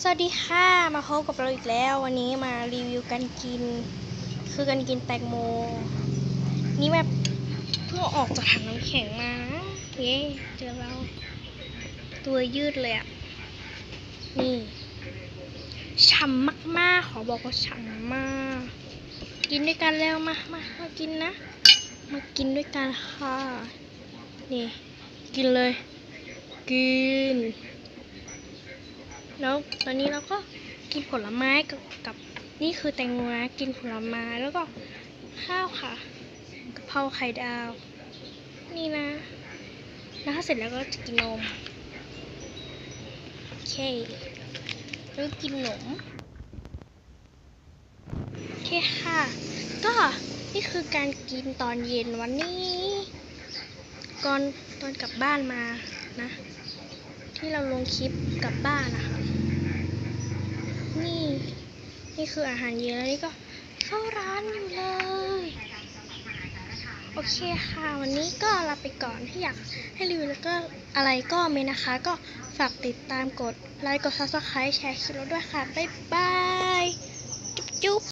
สวัสดีค่ะมาพบกับเราอีกแล้ว วันนี้มารีวิวการกิน คือการกินแตงโม นี่แบบเพิ่งออกจากถังน้ำแข็งมาเย้เจอเรา ตัวยืดเลยอะ นี่ฉ่ำมากๆ ขอบอกว่าฉ่ำมาก กินด้วยกันแล้วมามามากินนะ มากินด้วยกันค่ะ นี่ กินเลย กิน แล้วตอนนี้เราก็กินผลไม้กับกับนี่คือแตงโมนะกินผลไม้แล้วก็ข้าวค่ะกะเพราไข่ดาว นี่นะ แล้วถ้าเสร็จแล้วก็จะกินนมโอเคแล้วก็กินขนมโอเคค่ะ ก็นี่คือการกินตอนเย็นวันนี้ ก่อนตอนกลับบ้านมานะ ที่เราลงคลิปกลับบ้านนะคะนี่นี่คืออาหารเย็นแล้วนี่ก็เข้าร้านอยู่เลย โอเคค่ะ วันนี้ก็ลาไปก่อนที่อยากให้รีวิวแล้วก็อะไรก็เมนนะคะ ก็ฝากติดตามกดไลค์กด subscribe แชร์คลิปเราด้วยค่ะ บ๊ายบาย จุ๊บ